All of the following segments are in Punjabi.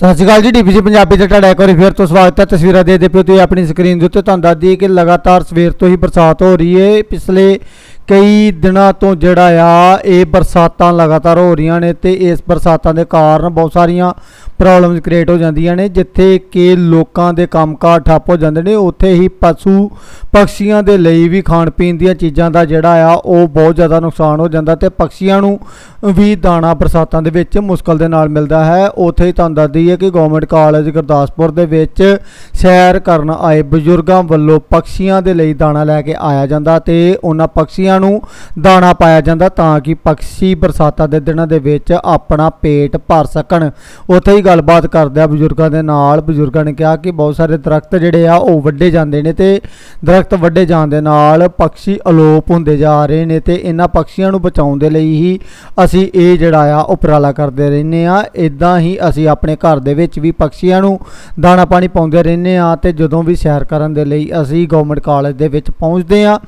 ਸਤਿ ਸ਼੍ਰੀ ਅਕਾਲ ਜੀ ਡੀਪੀਸੀ ਪੰਜਾਬੀ ਤੇ ਤੁਹਾਡਾ ਇੱਕ ਵਾਰੀ ਫਿਰ ਤੋਂ ਸਵਾਗਤ ਹੈ। ਤਸਵੀਰਾਂ ਦੇ ਦੇ ਪਿਓ ਤੁਸੀਂ ਆਪਣੀ ਸਕਰੀਨ ਦੇ ਉੱਤੇ ਤੁਹਾਨੂੰ ਦੱਸ ਦਈਏ ਕਿ ਲਗਾਤਾਰ ਸਵੇਰ ਤੋਂ ਹੀ ਬਰਸਾਤ ਹੋ ਰਹੀ ਹੈ। ਪਿਛਲੇ ਕਈ ਦਿਨਾਂ ਤੋਂ ਜਿਹੜਾ ਆ, ਇਹ ਬਰਸਾਤਾਂ ਲਗਾਤਾਰ ਹੋ ਰਹੀਆਂ ਨੇ ਤੇ ਇਸ ਬਰਸਾਤਾਂ ਦੇ ਕਾਰਨ ਬਹੁਤ ਸਾਰੀਆਂ ਪ੍ਰੋਬਲਮਸ ਕ੍ਰੀਏਟ ਹੋ ਜਾਂਦੀਆਂ ਨੇ, ਜਿੱਥੇ ਕਿ ਲੋਕਾਂ ਦੇ ਕੰਮਕਾਰ ਠੱਪ ਹੋ ਜਾਂਦੇ ਨੇ, ਉੱਥੇ ਹੀ ਪਸ਼ੂ ਪੰਛੀਆਂ ਦੇ ਲਈ ਵੀ ਖਾਣ ਪੀਣ ਦੀਆਂ ਚੀਜ਼ਾਂ ਦਾ ਜਿਹੜਾ ਆ, ਉਹ ਬਹੁਤ ਜ਼ਿਆਦਾ ਨੁਕਸਾਨ ਹੋ ਜਾਂਦਾ ਤੇ ਪੰਛੀਆਂ ਨੂੰ ਵੀ ਦਾਣਾ ਬਰਸਾਤਾਂ ਦੇ ਵਿੱਚ ਮੁਸ਼ਕਲ ਦੇ ਨਾਲ ਮਿਲਦਾ ਹੈ। ਉੱਥੇ ਹੀ ਤੁਹਾਨੂੰ ਦੱਸਦੀ ਹੈ ਕਿ ਗਵਰਨਮੈਂਟ ਕਾਲਜ ਗੁਰਦਾਸਪੁਰ ਦੇ ਵਿੱਚ ਸੈਰ ਕਰਨ ਆਏ ਬਜ਼ੁਰਗਾਂ ਵੱਲੋਂ ਪੰਛੀਆਂ ਦੇ ਲਈ ਦਾਣਾ ਲੈ ਕੇ ਆਇਆ ਜਾਂਦਾ ਤੇ ਉਹਨਾਂ ਪੰਛੀਆਂ ਨੂੰ ਦਾਣਾ ਪਾਇਆ ਜਾਂਦਾ ਤਾਂ ਕਿ ਪੰਛੀ ਬਰਸਾਤਾਂ ਦੇ ਦਿਨਾਂ ਦੇ ਵਿੱਚ ਆਪਣਾ ਪੇਟ ਭਰ ਸਕਣ। ਉੱਥੇ ਹੀ ਗੱਲਬਾਤ ਕਰਦਿਆਂ ਬਜ਼ੁਰਗਾਂ ਦੇ ਨਾਲ। ਬਜ਼ੁਰਗਾਂ ਨੇ ਕਿਹਾ ਕਿ ਬਹੁਤ ਸਾਰੇ ਦਰਖਤ ਜਿਹੜੇ ਆ, ਉਹ ਵੱਡੇ ਜਾਂਦੇ ਨੇ ਤੇ ਦਰਖਤ ਵੱਡੇ ਜਾਣ ਦੇ ਨਾਲ ਪੰਛੀ ਅਲੋਪ ਹੁੰਦੇ ਜਾ ਰਹੇ ਨੇ ਤੇ ਇਹਨਾਂ ਪੰਛੀਆਂ ਨੂੰ ਬਚਾਉਣ ਦੇ ਲਈ ਹੀ ਅਸੀਂ ਇਹ ਜਿਹੜਾ ਆ, ਉਪਰਾਲਾ ਕਰਦੇ ਰਹਿੰਦੇ ਆ। ਇਦਾਂ ਹੀ ਅਸੀਂ ਆਪਣੇ ਘਰ ਦੇ ਵਿੱਚ ਵੀ ਪੰਛੀਆਂ ਨੂੰ ਦਾਣਾ ਪਾਣੀ ਪਾਉਂਦੇ ਰਹਿੰਦੇ ਆ ਤੇ ਜਦੋਂ ਵੀ ਸੈਰ ਕਰਨ ਦੇ ਲਈ ਅਸੀਂ ਗਵਰਨਮੈਂਟ ਕਾਲਜ ਦੇ ਵਿੱਚ ਪਹੁੰਚਦੇ ਆ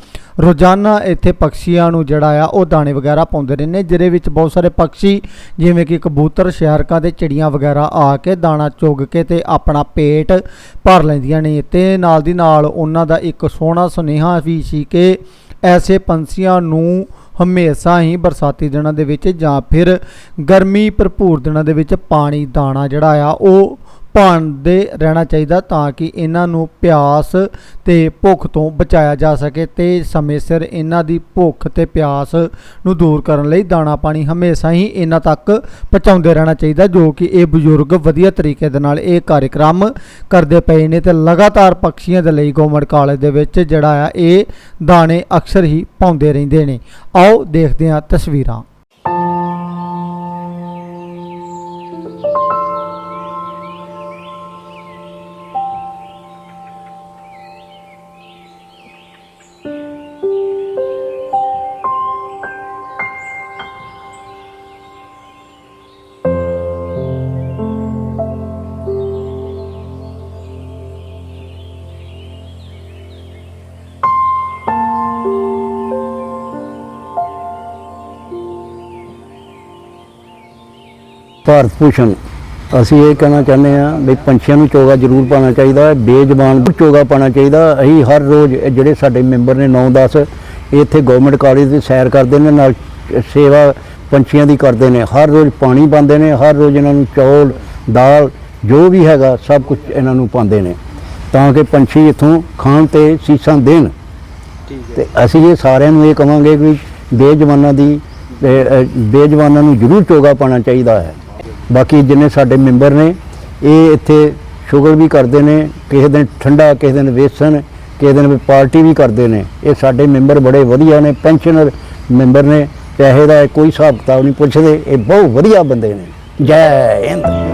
ਰੋਜ਼ਾਨਾ ਇੱਥੇ ਪੰਛੀਆਂ ਨੂੰ ਜਿਹੜਾ ਆ, ਉਹ ਦਾਣੇ ਵਗੈਰਾ ਪਾਉਂਦੇ ਰਹਿੰਦੇ ਨੇ, ਜਿਹਦੇ ਵਿੱਚ ਬਹੁਤ ਸਾਰੇ ਪੰਛੀ, ਜਿਵੇਂ ਕਿ ਕਬੂਤਰ, ਸ਼ਹਿਰਕਾਂ ਤੇ ਚਿੜੀਆਂ ਵਗੈਰਾ ਆ ਕੇ ਦਾਣਾ ਚੁਗ ਕੇ ਤੇ ਆਪਣਾ ਪੇਟ ਭਰ ਲੈਂਦੀਆਂ ਨੇ। ਤੇ ਨਾਲ ਦੀ ਨਾਲ ਉਹਨਾਂ ਦਾ ਇੱਕ ਸੋਹਣਾ ਸੁਨੇਹਾ ਵੀ ਸੀ ਕਿ ਐਸੇ ਪੰਛੀਆਂ ਨੂੰ ਹਮੇਸ਼ਾ ਹੀ ਬਰਸਾਤੀ ਦਿਨਾਂ ਦੇ ਵਿੱਚ ਜਾਂ ਫਿਰ ਗਰਮੀ ਭਰਪੂਰ ਦਿਨਾਂ ਦੇ ਵਿੱਚ ਪਾਣੀ, ਦਾਣਾ ਜਿਹੜਾ ਆ, ਉਹ ਪਾਉਂਦੇ ਰਹਿਣਾ ਚਾਹੀਦਾ ਤਾਂ ਕਿ ਇਹਨਾਂ ਨੂੰ ਪਿਆਸ ਤੇ ਭੁੱਖ ਤੋਂ ਬਚਾਇਆ ਜਾ ਸਕੇ ਤੇ ਸਮੇਂ ਸਿਰ ਇਹਨਾਂ ਦੀ ਭੁੱਖ ਤੇ ਪਿਆਸ ਨੂੰ ਦੂਰ ਕਰਨ ਲਈ ਦਾਣਾ ਪਾਣੀ ਹਮੇਸ਼ਾ ਹੀ ਇਹਨਾਂ ਤੱਕ ਪਹੁੰਚਾਉਂਦੇ ਰਹਿਣਾ ਚਾਹੀਦਾ, ਜੋ ਕਿ ਇਹ ਬਜ਼ੁਰਗ ਵਧੀਆ ਤਰੀਕੇ ਦੇ ਨਾਲ ਇਹ ਕਾਰਜਕ੍ਰਮ ਕਰਦੇ ਪਏ ਨੇ ਤੇ ਲਗਾਤਾਰ ਪੰਛੀਆਂ ਦੇ ਲਈ ਗੌਰਮੈਂਟ ਕਾਲਜ ਦੇ ਵਿੱਚ ਜਿਹੜਾ ਆ, ਇਹ ਦਾਣੇ ਅਕਸਰ ਹੀ ਪਾਉਂਦੇ ਰਹਿੰਦੇ ਨੇ। ਆਓ ਦੇਖਦੇ ਹਾਂ ਤਸਵੀਰਾਂ। ਭਾਰਤ ਭੂਸ਼ਣ। ਅਸੀਂ ਇਹ ਕਹਿਣਾ ਚਾਹੁੰਦੇ ਹਾਂ ਵੀ ਪੰਛੀਆਂ ਨੂੰ ਚੋਗਾ ਜ਼ਰੂਰ ਪਾਉਣਾ ਚਾਹੀਦਾ ਹੈ ਬੇਜ਼ਬਾਨ ਚੋਗਾ ਪਾਉਣਾ ਚਾਹੀਦਾ ਅਸੀਂ ਹਰ ਰੋਜ਼ ਇਹ ਜਿਹੜੇ ਸਾਡੇ ਮੈਂਬਰ ਨੇ 9-10 ਇੱਥੇ ਗਵਰਨਮੈਂਟ ਕਾਲਜ ਦੀ ਸੈਰ ਕਰਦੇ ਨੇ ਨਾਲ ਸੇਵਾ ਪੰਛੀਆਂ ਦੀ ਕਰਦੇ ਨੇ। ਹਰ ਰੋਜ਼ ਪਾਣੀ ਪਾਉਂਦੇ ਨੇ ਹਰ ਰੋਜ਼ ਇਹਨਾਂ ਨੂੰ ਚੌਲ ਦਾਲ ਜੋ ਵੀ ਹੈਗਾ ਸਭ ਕੁਝ ਇਹਨਾਂ ਨੂੰ ਪਾਉਂਦੇ ਨੇ। ਤਾਂ ਕਿ ਪੰਛੀ ਇੱਥੋਂ ਖਾਣ ਤੇ ਸੀਸਾਂ ਦੇਣ। ਤੇ ਅਸੀਂ ਇਹ ਸਾਰਿਆਂ ਨੂੰ ਇਹ ਕਵਾਂਗੇ ਕਿ ਬੇਜਵਾਨਾਂ ਦੀ ਬੇਜਵਾਨਾਂ ਨੂੰ ਜ਼ਰੂਰ ਚੋਗਾ ਪਾਉਣਾ ਚਾਹੀਦਾ ਹੈ। ਬਾਕੀ ਜਿੰਨੇ ਸਾਡੇ ਮੈਂਬਰ ਨੇ, ਇਹ ਇੱਥੇ ਸ਼ੁਗਰ ਵੀ ਕਰਦੇ ਨੇ, ਕਿਸੇ ਦਿਨ ਠੰਡਾ, ਕਿਸੇ ਦਿਨ ਵੇਸਣ, ਕਿਸੇ ਦਿਨ ਪਾਰਟੀ ਵੀ ਕਰਦੇ ਨੇ। ਇਹ ਸਾਡੇ ਮੈਂਬਰ ਬੜੇ ਵਧੀਆ ਨੇ, ਪੈਨਸ਼ਨਰ ਮੈਂਬਰ ਨੇ, ਪੈਸੇ ਦਾ ਕੋਈ ਹਿਸਾਬ ਕਿਤਾਬ ਨਹੀਂ ਪੁੱਛਦੇ, ਇਹ ਬਹੁਤ ਵਧੀਆ ਬੰਦੇ ਨੇ। ਜੈ ਹਿੰਦ।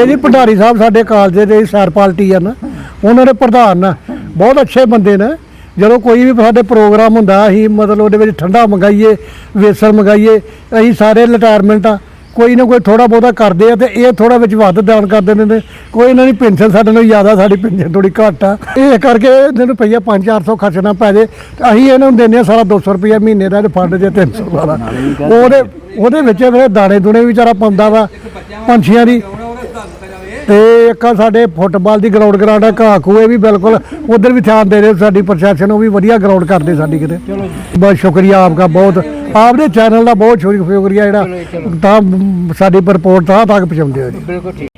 ਇਹ ਜੀ ਭੰਡਾਰੀ ਸਾਹਿਬ ਸਾਡੇ ਕਾਲਜ ਦੇ ਸੈਰ ਪਾਰਟੀ ਆ ਨਾ, ਉਹਨਾਂ ਦੇ ਪ੍ਰਧਾਨ ਆ ਬਹੁਤ ਅੱਛੇ ਬੰਦੇ ਨੇ। ਜਦੋਂ ਕੋਈ ਵੀ ਸਾਡੇ ਪ੍ਰੋਗਰਾਮ ਹੁੰਦਾ, ਅਸੀਂ ਮਤਲਬ ਉਹਦੇ ਵਿੱਚ ਠੰਡਾ ਮੰਗਾਈਏ, ਵੇਸਣ ਮੰਗਾਈਏ, ਅਸੀਂ ਸਾਰੇ ਰਿਟਾਇਰਮੈਂਟ ਆ, ਕੋਈ ਨਾ ਕੋਈ ਥੋੜਾ ਬਹੁਤਾ ਕਰਦੇ ਆ ਤੇ ਇਹ ਥੋੜਾ ਵਿੱਚ ਵੱਧ ਦਾਨ ਕਰ ਦਿੰਦੇ ਨੇ। ਕੋਈ ਇਹਨਾਂ ਦੀ ਪੈਨਸ਼ਨ ਸਾਡੇ ਨਾਲੋਂ ਜ਼ਿਆਦਾ, ਸਾਡੀ ਪੈਨਸ਼ਨ ਥੋੜੀ ਘੱਟ ਆ। ਇਹ ਕਰਕੇ ਇਹਨਾਂ ਨੂੰ ਰੁਪਈਆ 5-400 ਖਰਚਣਾ ਪੈ ਜੇ, ਤੇ ਅਸੀਂ ਇਹਨਾਂ ਨੂੰ ਦਿੰਦੇ ਆ ਸਾਰਾ 200 ਰੁਪਈਆ ਮਹੀਨੇ ਦਾ ਤੇ ਫੰਡ ਜੇ 300 ਵਾਲਾ। ਉਹਦੇ ਉਹਦੇ ਵਿੱਚ ਫਿਰ ਦਾਣੇ ਦੁਣੇ ਵਿਚਾਰਾ ਪਾਉਂਦਾ ਵਾ, ਪੰਛੀਆਂ ਦੀ। ਤੇ ਇੱਕ ਆ ਸਾਡੇ ਫੁੱਟਬਾਲ ਦੀ ਗਰਾਊਂਡ ਗਰਾਊਂਡ ਆ ਘਾਹ ਖੂਹ ਇਹ ਵੀ ਬਿਲਕੁਲ ਉਧਰ ਵੀ ਧਿਆਨ ਦੇ ਰਹੇ ਸਾਡੀ ਪ੍ਰਸ਼ਾਸਨ ਉਹ ਵੀ ਵਧੀਆ ਗਰਾਊਂਡ ਕਰਦੇ ਸਾਡੀ ਕਿਤੇ। ਬਹੁਤ ਸ਼ੁਕਰੀਆ ਆਪਕਾ ਬਹੁਤ। ਆਪਦੇ ਚੈਨਲ ਦਾ ਬਹੁਤ ਸ਼ੁਕਰੀਆ ਜਿਹੜਾ ਤਾਂ ਸਾਡੀ ਰਿਪੋਰਟ ਤਾਂ ਤੱਕ ਪਹੁੰਚਾਉਂਦੇ ਹੋ ਜੀ।